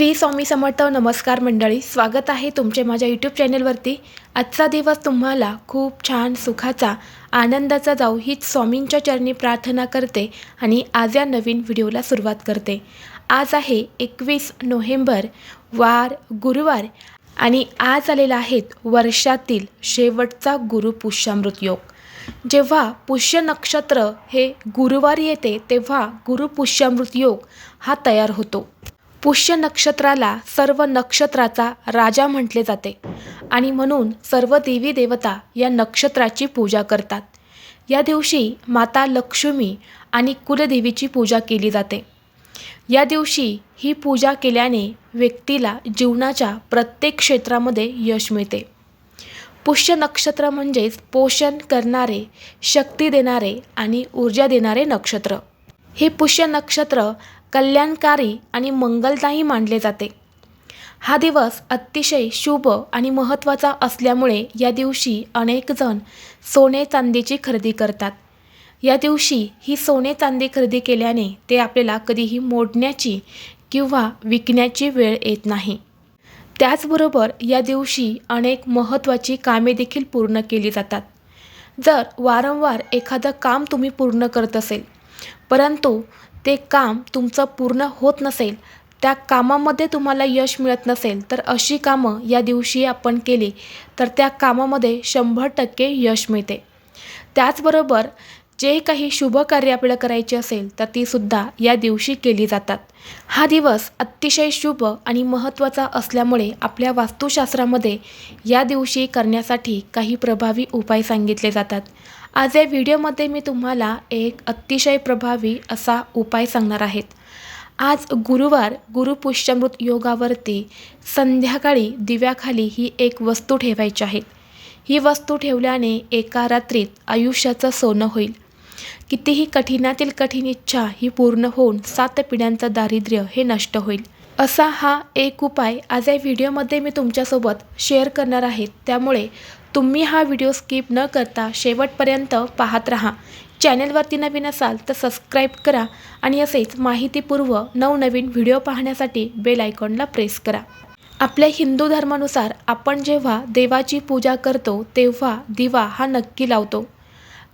श्री स्वामी समर्थ नमस्कार मंडळी स्वागत आहे तुमचे माझ्या यूट्यूब चॅनलवरती आजचा दिवस तुम्हाला खूप छान सुखाचा आनंदाचा जाऊ हीच स्वामींच्या चरणी प्रार्थना करते आणि आज या नवीन व्हिडिओला सुरुवात करते. आज आहे एकवीस नोव्हेंबर वार गुरुवार आणि आज आलेला आहेत वर्षातील शेवटचा गुरु पुष्यामृत योग. जेव्हा पुष्य नक्षत्र हे गुरुवार येते तेव्हा गुरुपुष्यामृत योग हा तयार होतो. पुष्य नक्षत्राला सर्व नक्षत्राचा राजा म्हटले जाते. आणि म्हणून सर्व देवी देवता या नक्षत्राची पूजा करतात. या दिवशी माता लक्ष्मी आणि कुलदेवीची पूजा केली जाते. या दिवशी ही पूजा केल्याने व्यक्तीला जीवनाच्या प्रत्येक क्षेत्रामध्ये यश मिळते. पुष्य नक्षत्र म्हणजेच पोषण करणारे शक्ती देणारे आणि ऊर्जा देणारे नक्षत्र. हे पुष्य नक्षत्र कल्याणकारी आणि मंगलदायी मानले जाते. हा दिवस अतिशय शुभ आणि महत्त्वाचा असल्यामुळे या दिवशी अनेकजण सोने चांदीची खरेदी करतात. या दिवशी ही सोने चांदी खरेदी केल्याने ते आपल्याला कधीही मोडण्याची किंवा विकण्याची वेळ येत नाही. त्याचबरोबर या दिवशी अनेक महत्त्वाची कामे देखील पूर्ण केली जातात. जर वारंवार एखादं काम तुम्ही पूर्ण करत असेल परंतु ते काम तुमचं पूर्ण होत नसेल त्या कामामध्ये तुम्हाला यश मिळत नसेल तर अशी कामं या दिवशी आपण केली तर त्या कामामध्ये शंभर टक्के यश मिळते. त्याचबरोबर जे काही शुभ कार्य आपल्याला करायचे असेल तर तीसुद्धा या दिवशी केली जातात. हा दिवस अतिशय शुभ आणि महत्त्वाचा असल्यामुळे आपल्या वास्तुशास्त्रामध्ये या दिवशी करण्यासाठी काही प्रभावी उपाय सांगितले जातात. आज या व्हिडिओमध्ये मी तुम्हाला एक अतिशय प्रभावी असा उपाय सांगणार आहेत आज गुरुवार गुरुपुष्यमृत योगावरती संध्याकाळी दिव्याखाली ही एक वस्तू ठेवायची आहे. ही वस्तू ठेवल्याने एका रात्रीत आयुष्याचं सोनं होईल. कितीही कठीणातील कठीण इच्छा ही पूर्ण होऊन सात पिढ्यांचं दारिद्र्य हे नष्ट होईल. असा हा एक उपाय आज या व्हिडिओमध्ये मी तुमच्यासोबत शेअर करणार आहे. त्यामुळे तुम्ही हा व्हिडिओ स्किप न करता शेवटपर्यंत पाहत राहा. चॅनलवरती नवीन असाल तर सबस्क्राईब करा आणि असेच माहितीपूर्व नवनवीन व्हिडिओ पाहण्यासाठी बेल आयकॉनला प्रेस करा. आपल्या हिंदू धर्मानुसार आपण जेव्हा देवाची पूजा करतो तेव्हा दिवा हा नक्की लावतो.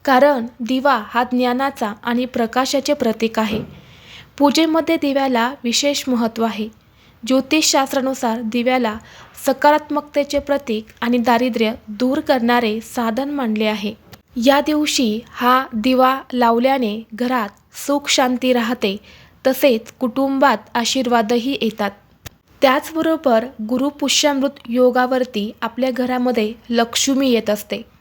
कारण दिवा हा ज्ञानाचा आणि प्रकाशाचे प्रतीक आहे. पूजेमध्ये दिव्याला विशेष महत्त्व आहे. ज्योतिषशास्त्रानुसार दिव्याला सकारात्मकतेचे प्रतीक आणि दारिद्र्य दूर करणारे साधन मानले आहे. या दिवशी हा दिवा लावल्याने घरात सुख शांती राहते तसेच कुटुंबात आशीर्वादही येतात. त्याचबरोबर गुरुपुष्यामृत योगावरती आपल्या घरामध्ये लक्ष्मी येत असते.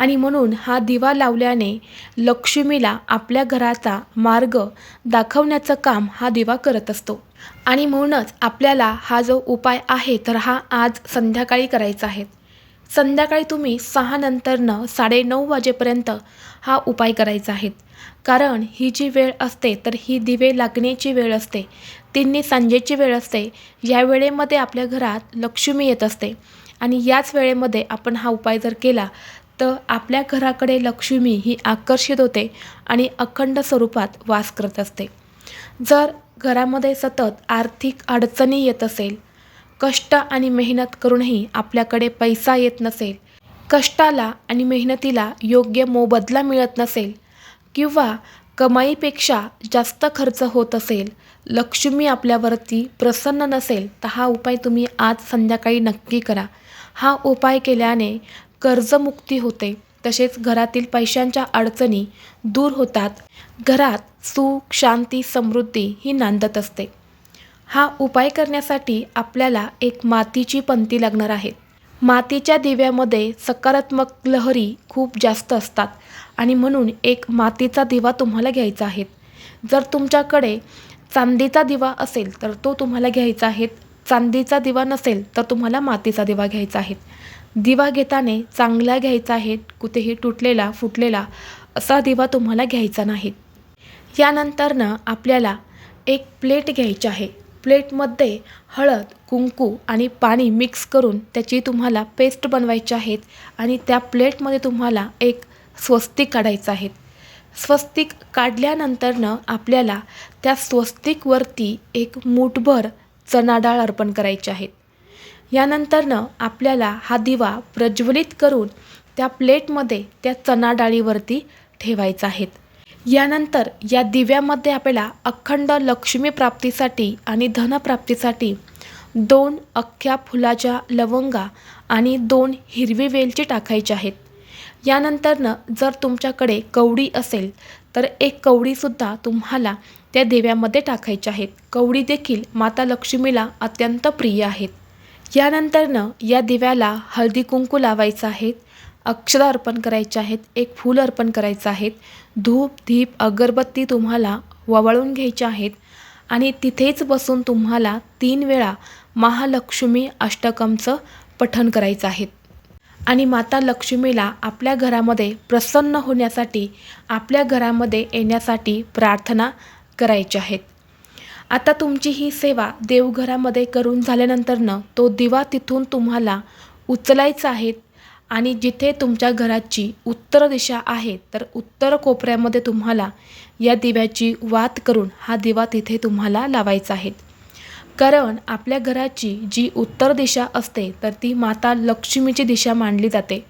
आणि म्हणून हा दिवा लावल्याने लक्ष्मीला आपल्या घराचा मार्ग दाखवण्याचं काम हा दिवा करत असतो. आणि म्हणूनच आपल्याला हा जो उपाय आहे तर हा आज संध्याकाळी करायचा आहे. संध्याकाळी तुम्ही सहा नंतरनं साडेनऊ वाजेपर्यंत हा उपाय करायचा आहे. कारण ही जी वेळ असते तर ही दिवे लागण्याची वेळ असते. तिन्ही सांजेची वेळ असते. या वेळेमध्ये आपल्या घरात लक्ष्मी येत असते. आणि याच वेळेमध्ये आपण हा उपाय जर केला तर आपल्या घराकडे लक्ष्मी ही आकर्षित होते आणि अखंड स्वरूपात वास करत असते. जर घरामध्ये सतत आर्थिक अडचणी येत असेल कष्ट आणि मेहनत करूनही आपल्याकडे पैसा येत नसेल कष्टाला आणि मेहनतीला योग्य मोबदला मिळत नसेल किंवा कमाईपेक्षा जास्त खर्च होत असेल लक्ष्मी आपल्यावरती प्रसन्न नसेल तर हा उपाय तुम्ही आज संध्याकाळी नक्की करा. हा उपाय केल्याने कर्जमुक्ती होते. तसेच घरातील पैशांच्या अडचणी दूर होतात. घरात सुख शांती समृद्धी ही नांदत असते. हा उपाय करण्यासाठी आपल्याला एक मातीची पंती लागणार आहे. मातीच्या दिव्यामध्ये सकारात्मक लहरी खूप जास्त असतात आणि म्हणून एक मातीचा दिवा तुम्हाला घ्यायचा आहे. जर तुमच्याकडे चांदीचा दिवा असेल तर तो तुम्हाला घ्यायचा आहे. चांदीचा दिवा नसेल तर तुम्हाला मातीचा दिवा घ्यायचा आहे. दिवा घेताने चांगला घ्यायचा आहे कुठेही तुटलेला फुटलेला असा दिवा तुम्हाला घ्यायचा नाही. यानंतरनं आपल्याला एक प्लेट घ्यायची आहे. प्लेटमध्ये हळद कुंकू आणि पाणी मिक्स करून त्याची तुम्हाला पेस्ट बनवायची आहेत आणि त्या प्लेटमध्ये तुम्हाला एक स्वस्तिक काढायचं आहे. स्वस्तिक काढल्यानंतरनं आपल्याला त्या स्वस्तिकवरती एक मूठभर चणा डाळ अर्पण करायची आहेत. यानंतरनं आपल्याला हा दिवा प्रज्वलित करून त्या प्लेटमध्ये त्या चणा डाळीवरती ठेवायचा आहेत. यानंतर या दिव्यामध्ये आपल्याला अखंड लक्ष्मी प्राप्तीसाठी आणि धनप्राप्तीसाठी दोन अख्ख्या फुलाच्या लवंगा आणि दोन हिरवी वेलची टाकायची आहेत. यानंतरनं जर तुमच्याकडे कवडी असेल तर एक कवडीसुद्धा तुम्हाला त्या दिव्यामध्ये टाकायच्या आहेत. कवडी देखील माता लक्ष्मीला अत्यंत प्रिय आहेत. यानंतरनं या दिव्याला हळदी कुंकू लावायचं आहेत. अक्षर अर्पण करायचे आहेत. एक फूल अर्पण करायचं आहेत. धूप धीप अगरबत्ती तुम्हाला ववळून घ्यायच्या आहेत. आणि तिथेच बसून तुम्हाला तीन वेळा महालक्ष्मी अष्टकमचं पठण करायचं आहे आणि माता लक्ष्मीला आपल्या घरामध्ये प्रसन्न होण्यासाठी आपल्या घरामध्ये येण्यासाठी प्रार्थना करायचे आहेत. आता तुमची ही सेवा देवघरामध्ये करून झाल्यानंतरनं तो दिवा तिथून तुम्हाला उचलायचा आहे आणि जिथे तुमच्या घराची उत्तर दिशा आहे तर उत्तर कोपऱ्यामध्ये तुम्हाला या दिव्याची वात करून हा दिवा तिथे तुम्हाला लावायचा आहे. कारण आपल्या घराची जी उत्तर दिशा असते तर ती माता लक्ष्मीची दिशा मानली जाते.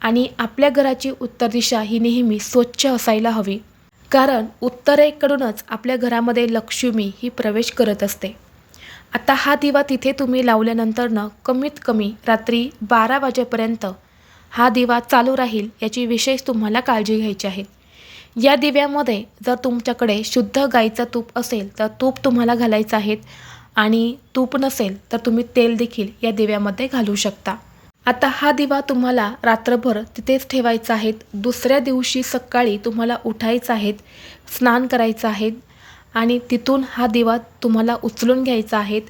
आणि आपल्या घराची उत्तर दिशा ही नेहमी स्वच्छ असायला हवी. कारण उत्तरेकडूनच आपल्या घरामध्ये लक्ष्मी ही प्रवेश करत असते. आता हा दिवा तिथे तुम्ही लावल्यानंतरनं कमीत कमी रात्री बारा वाजेपर्यंत हा दिवा चालू राहील याची विशेष तुम्हाला काळजी घ्यायची आहे. या दिव्यामध्ये जर तुमच्याकडे शुद्ध गाईचं तूप असेल तर तूप तुम्हाला घालायचं आहे आणि तूप नसेल तर तुम्ही तेल देखील या दिव्यामध्ये घालू शकता. आता हा दिवा तुम्हाला रात्रभर तिथेच ठेवायचा आहे दुसऱ्या दिवशी सकाळी तुम्हाला उठायचं आहे स्नान करायचं आहे आणि तिथून हा दिवा तुम्हाला उचलून घ्यायचा आहे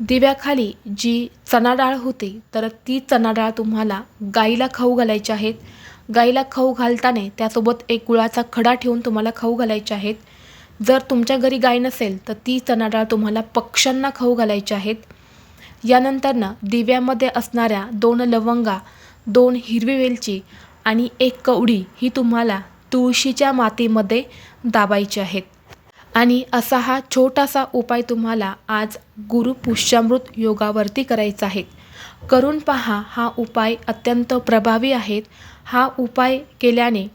दिव्याखाली जी चणा डाळ होती तर ती चणा डाळ तुम्हाला गाईला खाऊ घालायची आहेत. गाईला खाऊ घालताना त्यासोबत एक गुळाचा खडा ठेवून तुम्हाला खाऊ घालायचे आहेत. जर तुमच्या घरी गाय नसेल तर ती चणा डाळ तुम्हाला पक्ष्यांना खाऊ घालायची आहेत. यानंतरनं दिव्यामध्ये असणाऱ्या दोन लवंगा दोन हिरवी वेलची आणि एक कवडी ही तुम्हाला तुळशीच्या मातीमध्ये दाबायची आहेत. आणि असा हा छोटासा उपाय तुम्हाला आज गुरु पुष्यामृत योगावरती करायचा आहे. करून पहा हा उपाय अत्यंत प्रभावी आहेत. हा उपाय केल्याने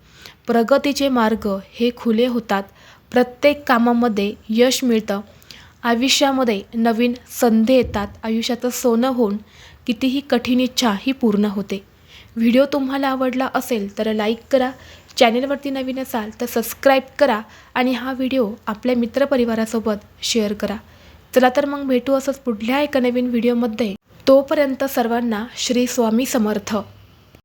प्रगतीचे मार्ग हे खुले होतात. प्रत्येक कामामध्ये यश मिळतं. आयुष्यामध्ये नवीन संधी येतात. आयुष्याचं सोनं होऊन कितीही कठीण इच्छा ही पूर्ण होते. व्हिडिओ तुम्हाला आवडला असेल तर लाईक करा. चॅनेलवरती नवीन असाल तर सबस्क्राईब करा आणि हा व्हिडिओ आपल्या मित्रपरिवारासोबत शेअर करा. चला तर मग भेटू असंच पुढल्या एका नवीन व्हिडिओमध्ये. तोपर्यंत सर्वांना श्री स्वामी समर्थ.